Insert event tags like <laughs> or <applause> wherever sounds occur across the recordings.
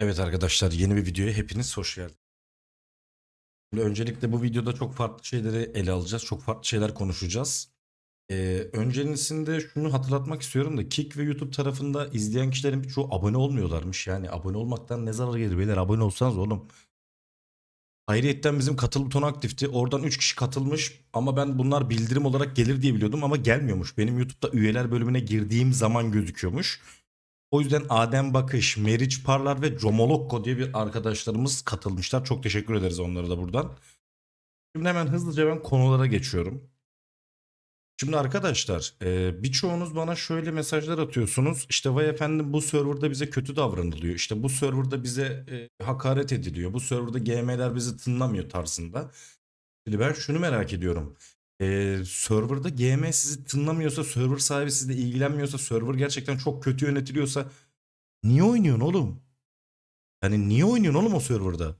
Evet arkadaşlar yeni bir videoya hepiniz hoş geldiniz. Şimdi öncelikle bu videoda çok farklı şeyleri ele alacağız. Çok farklı şeyler konuşacağız. Ee, öncesinde şunu hatırlatmak istiyorum da Kik ve YouTube tarafında izleyen kişilerin birçoğu abone olmuyorlarmış. Yani abone olmaktan ne zarar gelir beyler abone olsanız oğlum. Ayrıyetten bizim katıl butonu aktifti. Oradan 3 kişi katılmış ama ben bunlar bildirim olarak gelir diye biliyordum ama gelmiyormuş. Benim YouTube'da üyeler bölümüne girdiğim zaman gözüküyormuş. O yüzden Adem Bakış, Meriç Parlar ve Comolokko diye bir arkadaşlarımız katılmışlar. Çok teşekkür ederiz onlara da buradan. Şimdi hemen hızlıca ben konulara geçiyorum. Şimdi arkadaşlar e, birçoğunuz bana şöyle mesajlar atıyorsunuz. İşte vay efendim bu serverda bize kötü davranılıyor. İşte bu serverda bize e, hakaret ediliyor. Bu serverda GM'ler bizi tınlamıyor tarzında. Şimdi ben şunu merak ediyorum. E, serverda GM sizi tınlamıyorsa, server sahibi sizle ilgilenmiyorsa, server gerçekten çok kötü yönetiliyorsa niye oynuyorsun oğlum? Hani niye oynuyorsun oğlum o serverda?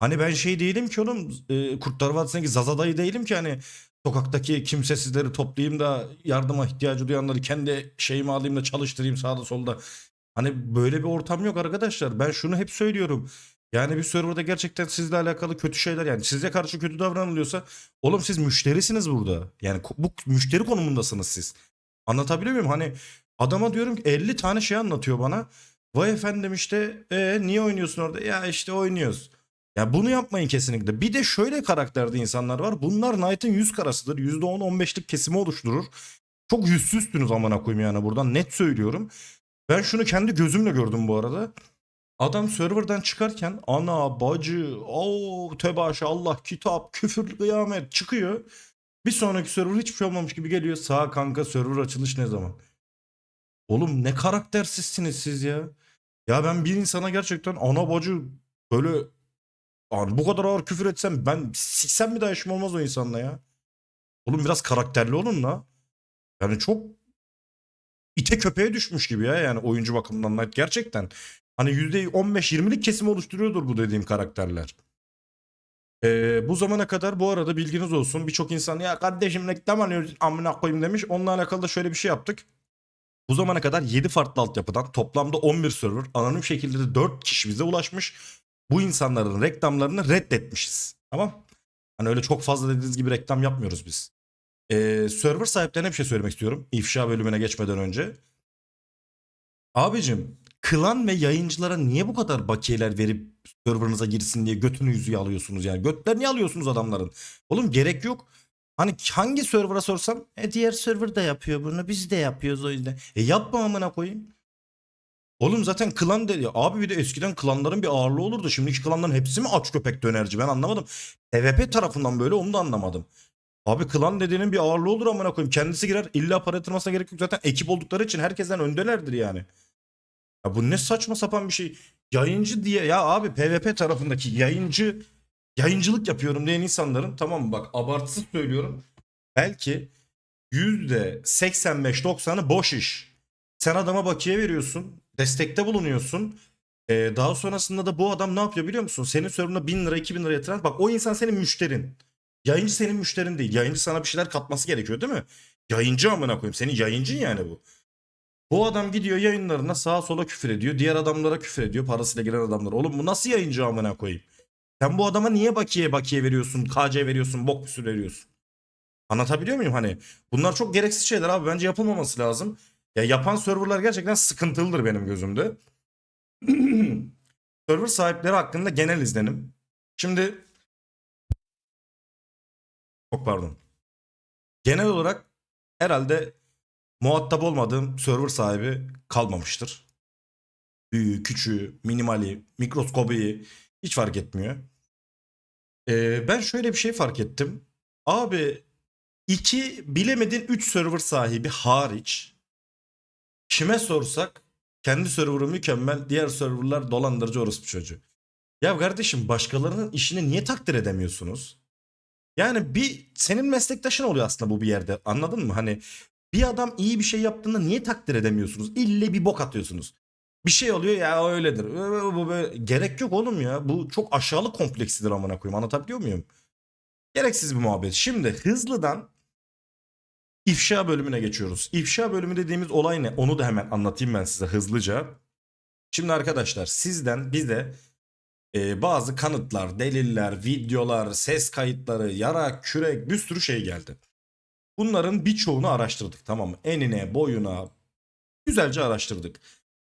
Hani ben şey değilim ki oğlum e, Kurtlar Vadisi'ndeki Zaza dayı değilim ki hani sokaktaki kimsesizleri toplayayım da yardıma ihtiyacı duyanları kendi şeyime alayım da çalıştırayım sağda solda. Hani böyle bir ortam yok arkadaşlar. Ben şunu hep söylüyorum. Yani bir serverda gerçekten sizle alakalı kötü şeyler yani size karşı kötü davranılıyorsa oğlum siz müşterisiniz burada. Yani bu müşteri konumundasınız siz. Anlatabiliyor muyum? Hani adama diyorum ki 50 tane şey anlatıyor bana. Vay efendim işte e, niye oynuyorsun orada? Ya işte oynuyoruz. Ya bunu yapmayın kesinlikle. Bir de şöyle karakterde insanlar var. Bunlar Knight'ın 100 karasıdır. %10-15'lik kesimi oluşturur. Çok yüzsüzsünüz amına koyayım yani buradan net söylüyorum. Ben şunu kendi gözümle gördüm bu arada. Adam serverdan çıkarken ana bacı o tebaşa Allah kitap küfür kıyamet çıkıyor. Bir sonraki server hiçbir şey olmamış gibi geliyor. Sağ kanka server açılış ne zaman? Oğlum ne karaktersizsiniz siz ya. Ya ben bir insana gerçekten ana bacı böyle Abi bu kadar ağır küfür etsem ben siksem bir daha işim olmaz o insanla ya. Oğlum biraz karakterli olun la. Yani çok ite köpeğe düşmüş gibi ya yani oyuncu bakımından gerçekten. Hani %15-20'lik kesim oluşturuyordur bu dediğim karakterler. Ee, bu zamana kadar bu arada bilginiz olsun birçok insan ya kardeşim reklam alıyoruz amına koyayım demiş. Onunla alakalı da şöyle bir şey yaptık. Bu zamana kadar 7 farklı altyapıdan toplamda 11 server anonim şekilde de 4 kişi bize ulaşmış. Bu insanların reklamlarını reddetmişiz. Tamam. Hani öyle çok fazla dediğiniz gibi reklam yapmıyoruz biz. Ee, server sahiplerine bir şey söylemek istiyorum. İfşa bölümüne geçmeden önce. Abicim klan ve yayıncılara niye bu kadar bakiyeler verip serverınıza girsin diye götünü yüzüğü alıyorsunuz yani? Götlerini alıyorsunuz adamların. Oğlum gerek yok. Hani hangi server'a sorsam e diğer server da yapıyor bunu biz de yapıyoruz o yüzden. E yapma amına koyayım. Oğlum zaten klan dedi. Abi bir de eskiden klanların bir ağırlığı olurdu. Şimdiki klanların hepsi mi aç köpek dönerci ben anlamadım. PvP tarafından böyle onu da anlamadım. Abi klan dediğinin bir ağırlığı olur amına koyayım. Kendisi girer illa para yatırmasına gerek yok. Zaten ekip oldukları için herkesten öndelerdir yani. Ya bu ne saçma sapan bir şey. Yayıncı diye ya abi PvP tarafındaki yayıncı yayıncılık yapıyorum diyen insanların tamam mı bak abartısız söylüyorum. Belki %85-90'ı boş iş. Sen adama bakiye veriyorsun. Destekte bulunuyorsun. Ee, daha sonrasında da bu adam ne yapıyor biliyor musun? Senin serverına 1000 lira 2000 lira yatıran bak o insan senin müşterin. Yayıncı senin müşterin değil. Yayıncı sana bir şeyler katması gerekiyor değil mi? Yayıncı amına koyayım. Senin yayıncın yani bu. Bu adam gidiyor yayınlarına sağa sola küfür ediyor. Diğer adamlara küfür ediyor. Parasıyla giren adamlar. Oğlum bu nasıl yayıncı amına koyayım? Sen bu adama niye bakiye bakiye veriyorsun? KC veriyorsun. Bok bir sürü veriyorsun. Anlatabiliyor muyum hani? Bunlar çok gereksiz şeyler abi. Bence yapılmaması lazım. Ya yapan serverlar gerçekten sıkıntılıdır benim gözümde. <clears throat> Server sahipleri hakkında genel izlenim. Şimdi çok pardon. Genel olarak herhalde muhatap olmadığım server sahibi kalmamıştır. Büyüğü, küçüğü, minimali, mikroskobi hiç fark etmiyor. Ee, ben şöyle bir şey fark ettim. Abi iki bilemedin 3 server sahibi hariç kime sorsak kendi server'ı mükemmel diğer serverlar dolandırıcı orospu çocuğu. Ya kardeşim başkalarının işini niye takdir edemiyorsunuz? Yani bir senin meslektaşın oluyor aslında bu bir yerde anladın mı? Hani bir adam iyi bir şey yaptığında niye takdir edemiyorsunuz? İlle bir bok atıyorsunuz. Bir şey oluyor ya öyledir. Gerek yok oğlum ya. Bu çok aşağılık kompleksidir amına koyayım. Anlatabiliyor muyum? Gereksiz bir muhabbet. Şimdi hızlıdan ifşa bölümüne geçiyoruz. İfşa bölümü dediğimiz olay ne? Onu da hemen anlatayım ben size hızlıca. Şimdi arkadaşlar sizden bize e, bazı kanıtlar, deliller, videolar, ses kayıtları, yara, kürek bir sürü şey geldi. Bunların birçoğunu araştırdık tamam mı? Enine, boyuna güzelce araştırdık.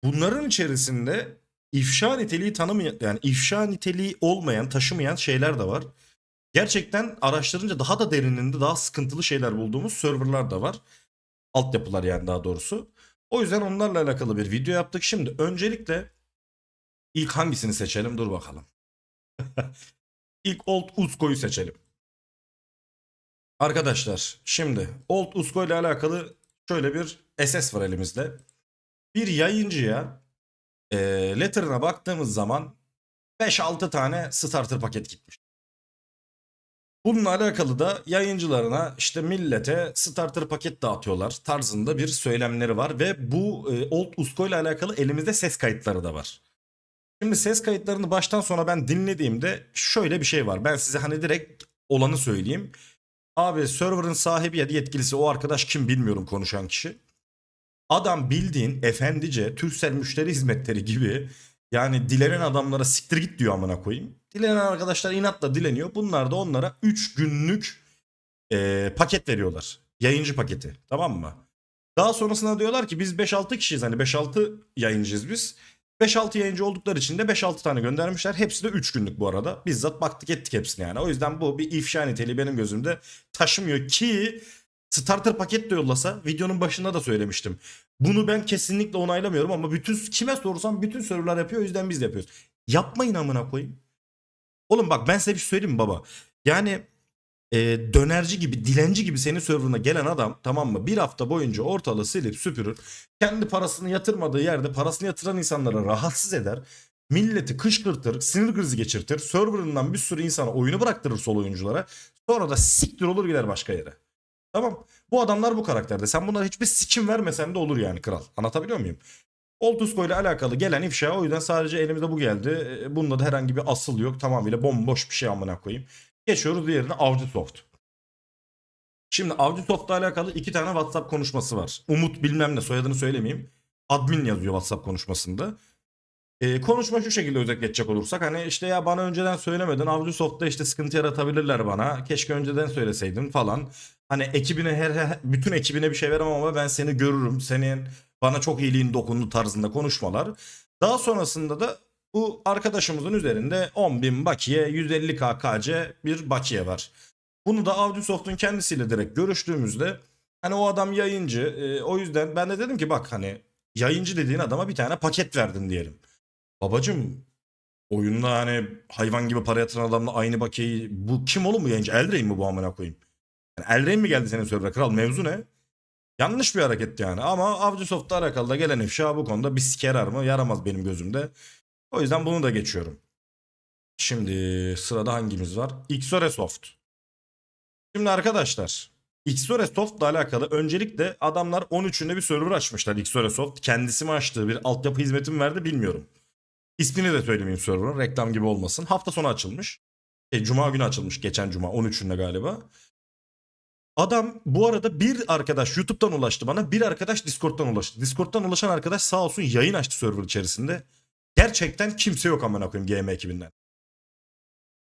Bunların içerisinde ifşa niteliği tanımayan yani ifşa niteliği olmayan, taşımayan şeyler de var. Gerçekten araştırınca daha da derininde daha sıkıntılı şeyler bulduğumuz serverlar da var. Altyapılar yani daha doğrusu. O yüzden onlarla alakalı bir video yaptık. Şimdi öncelikle ilk hangisini seçelim? Dur bakalım. <laughs> ilk Old Usko'yu seçelim. Arkadaşlar şimdi Old Usko ile alakalı şöyle bir SS var elimizde. Bir yayıncıya e, letter'ına baktığımız zaman 5-6 tane starter paket gitmiş. Bununla alakalı da yayıncılarına işte millete starter paket dağıtıyorlar tarzında bir söylemleri var ve bu e, Old Usko ile alakalı elimizde ses kayıtları da var. Şimdi ses kayıtlarını baştan sona ben dinlediğimde şöyle bir şey var. Ben size hani direkt olanı söyleyeyim. Abi server'ın sahibi ya da yetkilisi o arkadaş kim bilmiyorum konuşan kişi. Adam bildiğin efendice Türksel müşteri hizmetleri gibi yani dilenen adamlara siktir git diyor amına koyayım. Dilenen arkadaşlar inatla dileniyor. Bunlar da onlara 3 günlük e, paket veriyorlar. Yayıncı paketi tamam mı? Daha sonrasında diyorlar ki biz 5-6 kişiyiz hani 5-6 yayıncıyız biz. 5-6 yayıncı oldukları için de 5-6 tane göndermişler. Hepsi de 3 günlük bu arada. Bizzat baktık ettik hepsini yani. O yüzden bu bir ifşa niteliği benim gözümde taşımıyor ki starter paket de yollasa videonun başında da söylemiştim. Bunu ben kesinlikle onaylamıyorum ama bütün kime sorsam bütün serverlar yapıyor o yüzden biz de yapıyoruz. Yapmayın amına koyayım. Oğlum bak ben size bir şey söyleyeyim mi baba? Yani e, dönerci gibi, dilenci gibi senin serverına gelen adam tamam mı? Bir hafta boyunca ortalığı silip süpürür. Kendi parasını yatırmadığı yerde parasını yatıran insanları rahatsız eder. Milleti kışkırtır, sinir krizi geçirtir. Serverından bir sürü insana oyunu bıraktırır sol oyunculara. Sonra da siktir olur gider başka yere. Tamam. Bu adamlar bu karakterde. Sen bunlara hiçbir sikim vermesen de olur yani kral. Anlatabiliyor muyum? Oltusko ile alakalı gelen ifşa o yüzden sadece elimizde bu geldi. Bunda da herhangi bir asıl yok. Tamamıyla bomboş bir şey amına koyayım. Geçiyoruz diğerine Avcı Soft. Şimdi Avcı Soft'la alakalı iki tane WhatsApp konuşması var. Umut bilmem ne soyadını söylemeyeyim. Admin yazıyor WhatsApp konuşmasında. Ee, konuşma şu şekilde özet geçecek olursak hani işte ya bana önceden söylemedin Avcı Soft'ta işte sıkıntı yaratabilirler bana. Keşke önceden söyleseydin falan. Hani ekibine her, her- bütün ekibine bir şey veremem ama ben seni görürüm. Senin bana çok iyiliğin dokundu tarzında konuşmalar. Daha sonrasında da bu arkadaşımızın üzerinde 10.000 bakiye 150k KC bir bakiye var. Bunu da Audisoft'un kendisiyle direkt görüştüğümüzde hani o adam yayıncı e, o yüzden ben de dedim ki bak hani yayıncı dediğin adama bir tane paket verdin diyelim. Babacım oyunda hani hayvan gibi para yatıran adamla aynı bakiyeyi bu kim oğlum bu yayıncı? Eldrain mi bu amına koyayım? Yani Eldrain mi geldi senin server'a kral mevzu ne? Yanlış bir hareket yani ama Avcısoft'la alakalı da gelen ifşa bu konuda bir sikerer mi yaramaz benim gözümde. O yüzden bunu da geçiyorum. Şimdi sırada hangimiz var? Xore Soft. Şimdi arkadaşlar Xore Soft'la alakalı öncelikle adamlar 13'ünde bir server açmışlar Xore Soft. Kendisi mi açtı bir altyapı hizmeti mi verdi bilmiyorum. İsmini de söylemeyeyim server'ın reklam gibi olmasın. Hafta sonu açılmış. E, Cuma günü açılmış geçen Cuma 13'ünde galiba. Adam bu arada bir arkadaş YouTube'dan ulaştı bana. Bir arkadaş Discord'dan ulaştı. Discord'dan ulaşan arkadaş sağ olsun yayın açtı server içerisinde. Gerçekten kimse yok amına koyayım GM ekibinden.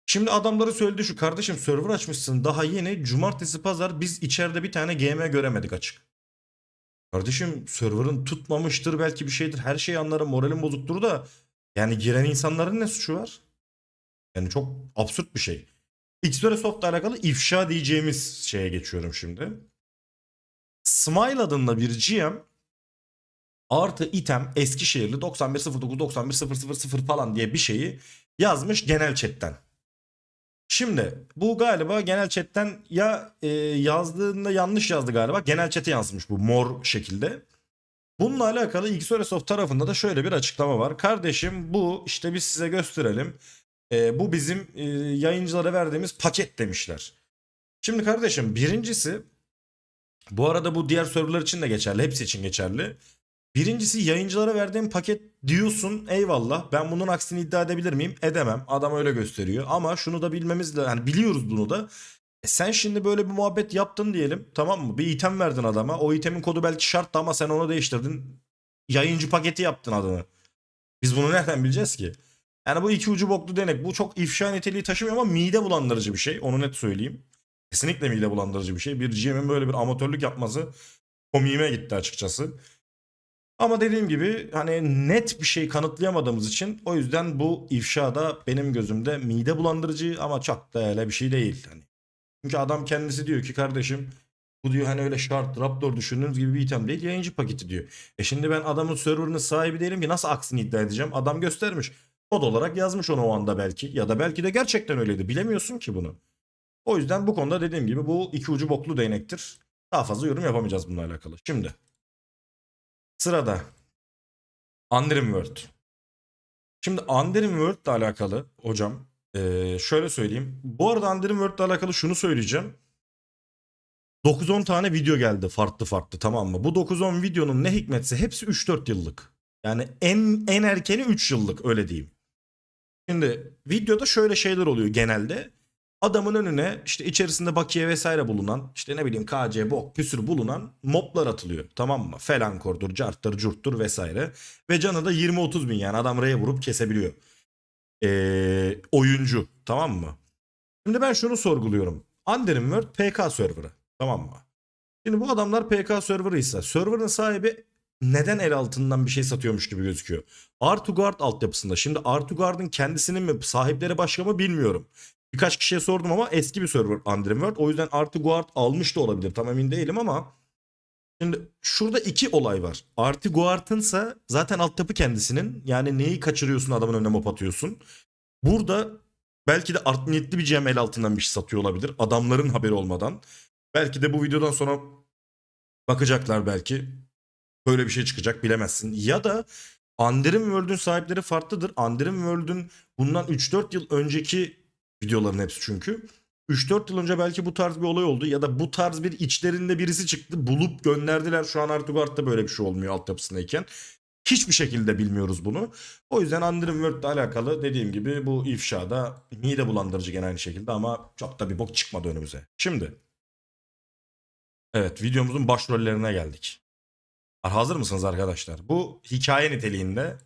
Şimdi adamları söyledi şu kardeşim server açmışsın daha yeni cumartesi pazar biz içeride bir tane GM göremedik açık. Kardeşim server'ın tutmamıştır belki bir şeydir her şeyi anlarım moralim bozuktur da yani giren insanların ne suçu var? Yani çok absürt bir şey. Xperi Soft'la alakalı ifşa diyeceğimiz şeye geçiyorum şimdi. Smile adında bir GM artı item Eskişehirli 9109 91000 falan diye bir şeyi yazmış genel chatten. Şimdi bu galiba genel chatten ya e, yazdığında yanlış yazdı galiba. Genel chat'e yansımış bu mor şekilde. Bununla alakalı Xorisoft tarafında da şöyle bir açıklama var. Kardeşim bu işte biz size gösterelim. E, bu bizim e, yayıncılara verdiğimiz paket demişler. Şimdi kardeşim birincisi bu arada bu diğer serverlar için de geçerli. Hepsi için geçerli. Birincisi yayıncılara verdiğim paket diyorsun eyvallah. Ben bunun aksini iddia edebilir miyim? Edemem. Adam öyle gösteriyor. Ama şunu da bilmemiz lazım. Yani biliyoruz bunu da. E sen şimdi böyle bir muhabbet yaptın diyelim. Tamam mı? Bir item verdin adama. O itemin kodu belki şarttı ama sen onu değiştirdin. Yayıncı paketi yaptın adını. Biz bunu nereden bileceğiz ki? Yani bu iki ucu boklu denek. Bu çok ifşa niteliği taşımıyor ama mide bulandırıcı bir şey. Onu net söyleyeyim. Kesinlikle mide bulandırıcı bir şey. Bir GM'in böyle bir amatörlük yapması komiğime gitti açıkçası. Ama dediğim gibi hani net bir şey kanıtlayamadığımız için o yüzden bu ifşa da benim gözümde mide bulandırıcı ama çok da öyle bir şey değil. Hani. Çünkü adam kendisi diyor ki kardeşim bu diyor hani öyle şart Raptor düşündüğünüz gibi bir item değil yayıncı paketi diyor. E şimdi ben adamın serverının sahibi değilim ki nasıl aksini iddia edeceğim? Adam göstermiş. Kod olarak yazmış onu o anda belki ya da belki de gerçekten öyleydi. Bilemiyorsun ki bunu. O yüzden bu konuda dediğim gibi bu iki ucu boklu değnektir. Daha fazla yorum yapamayacağız bununla alakalı. Şimdi sırada Underim World. Şimdi Underim World ile alakalı hocam eee, şöyle söyleyeyim. Bu arada Underim World ile alakalı şunu söyleyeceğim. 9-10 tane video geldi farklı farklı tamam mı? Bu 9-10 videonun ne hikmetse hepsi 3-4 yıllık. Yani en en erkeni 3 yıllık öyle diyeyim. Şimdi videoda şöyle şeyler oluyor genelde. Adamın önüne işte içerisinde bakiye vesaire bulunan işte ne bileyim KC, bok, püsür bulunan moblar atılıyor. Tamam mı? Felankordur, carttır, curttur vesaire. Ve canı da 20-30 bin yani adam R'ye vurup kesebiliyor. Ee, oyuncu tamam mı? Şimdi ben şunu sorguluyorum. Underim World PK serverı tamam mı? Şimdi bu adamlar PK serverı ise serverın sahibi neden el altından bir şey satıyormuş gibi gözüküyor. Artugard altyapısında. Şimdi Artugard'ın kendisinin mi sahipleri başka mı bilmiyorum. Birkaç kişiye sordum ama eski bir server Underim World. O yüzden Artugard almış da olabilir. Tam emin değilim ama Şimdi şurada iki olay var. Artiguard'ınsa zaten altyapı kendisinin. Yani neyi kaçırıyorsun adamın önüne mop atıyorsun. Burada belki de art niyetli bir GM el altından bir şey satıyor olabilir. Adamların haberi olmadan. Belki de bu videodan sonra bakacaklar belki. Böyle bir şey çıkacak bilemezsin. Ya da Underim World'ün sahipleri farklıdır. Underim World'ün bundan 3-4 yıl önceki videoların hepsi çünkü. 3-4 yıl önce belki bu tarz bir olay oldu ya da bu tarz bir içlerinde birisi çıktı bulup gönderdiler. Şu an Artugard'da böyle bir şey olmuyor altyapısındayken. Hiçbir şekilde bilmiyoruz bunu. O yüzden Underim World ile alakalı dediğim gibi bu ifşada mide bulandırıcı gene aynı şekilde ama çok da bir bok çıkmadı önümüze. Şimdi evet videomuzun başrollerine geldik. Hazır mısınız arkadaşlar? Bu hikaye niteliğinde.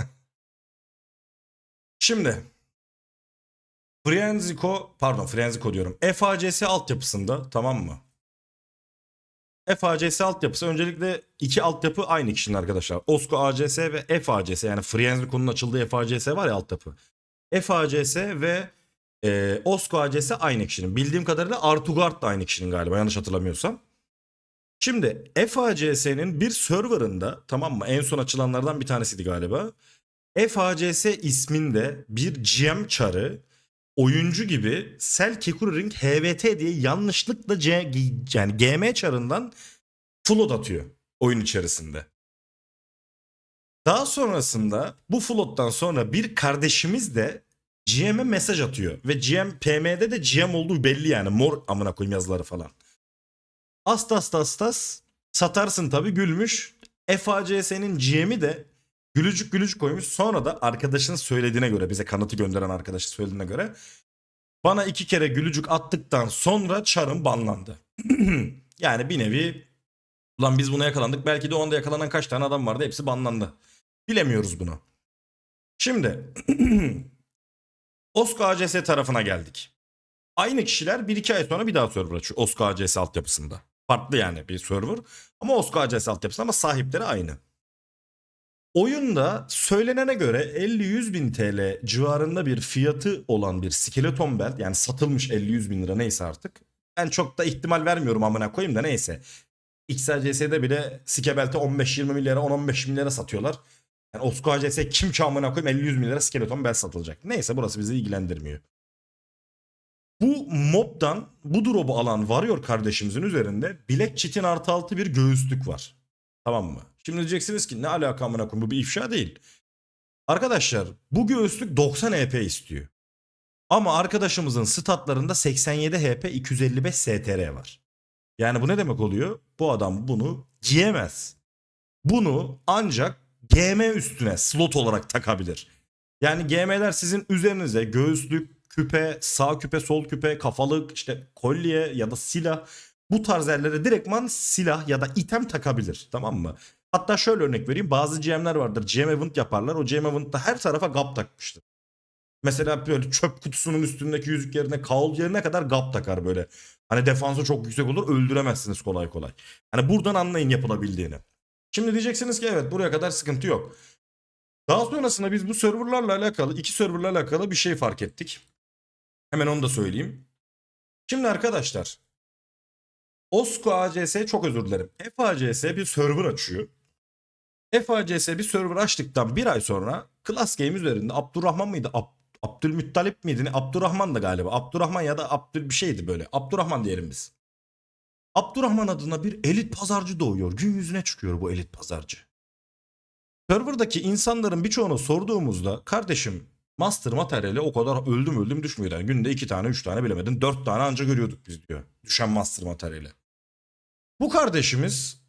<laughs> Şimdi Frienzico pardon Frienzico diyorum. FACS altyapısında tamam mı? FACS altyapısı öncelikle iki altyapı aynı kişinin arkadaşlar. Osko ACS ve FACS yani Frienzico'nun açıldığı FACS var ya altyapı. FACS ve e, Osko ACS aynı kişinin. Bildiğim kadarıyla Artugard da aynı kişinin galiba yanlış hatırlamıyorsam. Şimdi FACS'nin bir serverında tamam mı en son açılanlardan bir tanesiydi galiba. FACS isminde bir GM çarı oyuncu gibi Sel Kekuring HVT diye yanlışlıkla C, yani GM çarından float atıyor oyun içerisinde. Daha sonrasında bu float'tan sonra bir kardeşimiz de GM'e mesaj atıyor ve GM PM'de de GM olduğu belli yani mor amına koyayım yazıları falan. Astas astas satarsın tabi gülmüş. FACS'nin GM'i de gülücük gülücük koymuş. Sonra da arkadaşın söylediğine göre bize kanıtı gönderen arkadaşın söylediğine göre bana iki kere gülücük attıktan sonra çarım banlandı. <clears throat> yani bir nevi lan biz buna yakalandık. Belki de o anda yakalanan kaç tane adam vardı hepsi banlandı. Bilemiyoruz bunu. Şimdi <clears throat> Osko ACS tarafına geldik. Aynı kişiler 1-2 ay sonra bir daha server açıyor Osko ACS altyapısında. Farklı yani bir server. Ama Osko ACS altyapısı ama sahipleri aynı. Oyunda söylenene göre 50-100 bin TL civarında bir fiyatı olan bir skeleton belt yani satılmış 50-100 bin lira neyse artık. Ben çok da ihtimal vermiyorum amına koyayım da neyse. XLCS'de bile sike belti 15-20 milyara 10-15 milyara satıyorlar. Yani Osko ACS kim ki amına koyayım 50-100 bin lira skeleton belt satılacak. Neyse burası bizi ilgilendirmiyor. Bu mobdan bu drop'u alan Warrior kardeşimizin üzerinde bilek çitin artı altı bir göğüslük var. Tamam mı? Şimdi diyeceksiniz ki ne alaka amına koyayım bu bir ifşa değil. Arkadaşlar bu göğüslük 90 HP istiyor. Ama arkadaşımızın statlarında 87 HP 255 STR var. Yani bu ne demek oluyor? Bu adam bunu giyemez. Bunu ancak GM üstüne slot olarak takabilir. Yani GM'ler sizin üzerinize göğüslük, küpe, sağ küpe, sol küpe, kafalık, işte kolye ya da silah bu tarz yerlere direktman silah ya da item takabilir. Tamam mı? Hatta şöyle örnek vereyim. Bazı GM'ler vardır. GM event yaparlar. O GM event'ta her tarafa gap takmıştır. Mesela böyle çöp kutusunun üstündeki yüzük yerine kaul yerine kadar gap takar böyle. Hani defansı çok yüksek olur öldüremezsiniz kolay kolay. Hani buradan anlayın yapılabildiğini. Şimdi diyeceksiniz ki evet buraya kadar sıkıntı yok. Daha sonrasında biz bu serverlarla alakalı iki serverla alakalı bir şey fark ettik. Hemen onu da söyleyeyim. Şimdi arkadaşlar Osko ACS çok özür dilerim. FACS bir server açıyor. FACS bir server açtıktan bir ay sonra Class Game üzerinde Abdurrahman mıydı? Ab- Abdülmuttalip miydi? Abdurrahman da galiba. Abdurrahman ya da Abdül bir şeydi böyle. Abdurrahman diyelim biz. Abdurrahman adına bir elit pazarcı doğuyor. Gün yüzüne çıkıyor bu elit pazarcı. Serverdaki insanların birçoğuna sorduğumuzda kardeşim master materyali o kadar öldüm öldüm düşmüyor. Yani günde iki tane üç tane bilemedin dört tane anca görüyorduk biz diyor. Düşen master materyali. Bu kardeşimiz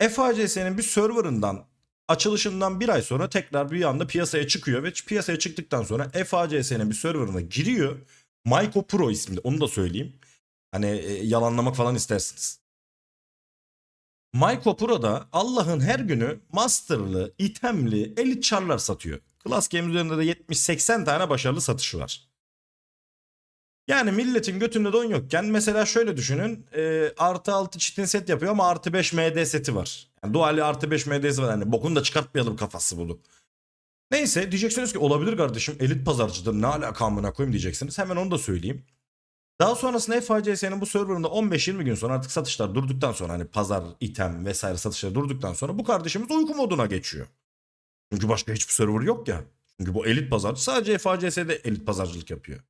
FACS'nin bir serverından açılışından bir ay sonra tekrar bir anda piyasaya çıkıyor ve piyasaya çıktıktan sonra FACS'nin bir serverına giriyor. Myco Pro isminde onu da söyleyeyim. Hani e, yalanlamak falan istersiniz. Myco Pro'da Allah'ın her günü masterlı, itemli, elit charlar satıyor. Class Game üzerinde de 70-80 tane başarılı satışı var. Yani milletin götünde don yokken mesela şöyle düşünün. E, artı 6 çitin set yapıyor ama artı 5 MD seti var. Yani duali artı 5 MD'si var. Yani bokunu da çıkartmayalım kafası bunu. Neyse diyeceksiniz ki olabilir kardeşim elit pazarcıdır ne alaka amına koyayım diyeceksiniz. Hemen onu da söyleyeyim. Daha sonrasında FACS'nin bu serverında 15-20 gün sonra artık satışlar durduktan sonra hani pazar, item vesaire satışları durduktan sonra bu kardeşimiz uyku moduna geçiyor. Çünkü başka hiçbir server yok ya. Çünkü bu elit pazarcı sadece FACS'de elit pazarcılık yapıyor.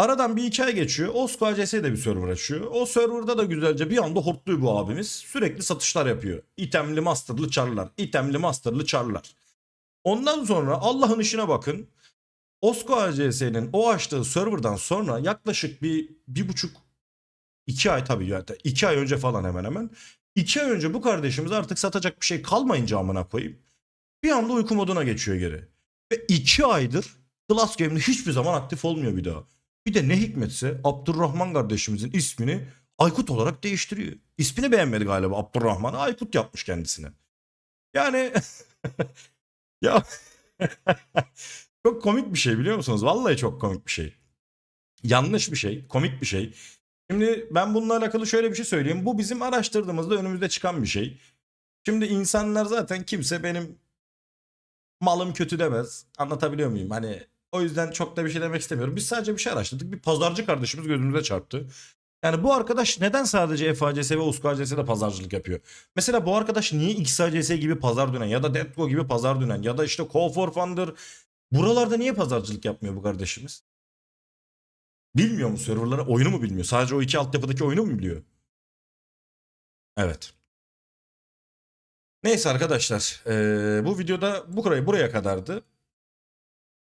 Aradan bir iki ay geçiyor. Osko ACS de bir server açıyor. O serverda da güzelce bir anda hortluyor bu abimiz. Sürekli satışlar yapıyor. İtemli masterlı çarlar. itemli masterlı çarlar. Ondan sonra Allah'ın işine bakın. Osko ACS'nin o açtığı serverdan sonra yaklaşık bir, bir buçuk iki ay tabii yani iki ay önce falan hemen hemen. iki ay önce bu kardeşimiz artık satacak bir şey kalmayınca amına koyayım. Bir anda uyku moduna geçiyor geri. Ve iki aydır Class Game'de hiçbir zaman aktif olmuyor bir daha. Bir de ne hikmetse Abdurrahman kardeşimizin ismini Aykut olarak değiştiriyor. İsmini beğenmedi galiba Abdurrahman'ı Aykut yapmış kendisine. Yani <laughs> ya <laughs> çok komik bir şey biliyor musunuz? Vallahi çok komik bir şey. Yanlış bir şey, komik bir şey. Şimdi ben bununla alakalı şöyle bir şey söyleyeyim. Bu bizim araştırdığımızda önümüzde çıkan bir şey. Şimdi insanlar zaten kimse benim malım kötü demez. Anlatabiliyor muyum? Hani o yüzden çok da bir şey demek istemiyorum. Biz sadece bir şey araştırdık. Bir pazarcı kardeşimiz gözümüze çarptı. Yani bu arkadaş neden sadece FACS ve USKCS'de pazarcılık yapıyor? Mesela bu arkadaş niye XACS gibi pazar dönen ya da Deadgo gibi pazar dönen ya da işte Call for Fun'dır. Buralarda niye pazarcılık yapmıyor bu kardeşimiz? Bilmiyor mu serverları? Oyunu mu bilmiyor? Sadece o iki altyapıdaki oyunu mu biliyor? Evet. Neyse arkadaşlar. eee, bu videoda bu buraya kadardı.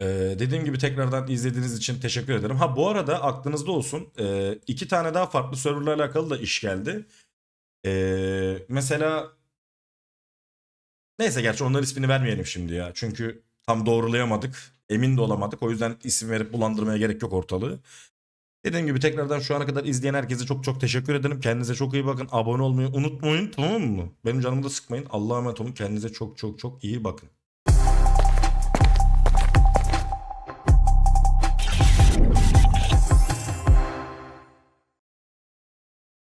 Ee, dediğim gibi tekrardan izlediğiniz için teşekkür ederim. Ha bu arada aklınızda olsun e, iki tane daha farklı serverla alakalı da iş geldi. Ee, mesela neyse gerçi onların ismini vermeyelim şimdi ya. Çünkü tam doğrulayamadık. Emin de olamadık. O yüzden isim verip bulandırmaya gerek yok ortalığı. Dediğim gibi tekrardan şu ana kadar izleyen herkese çok çok teşekkür ederim. Kendinize çok iyi bakın. Abone olmayı unutmayın tamam mı? Benim canımı da sıkmayın. Allah'a emanet olun. Kendinize çok çok çok iyi bakın.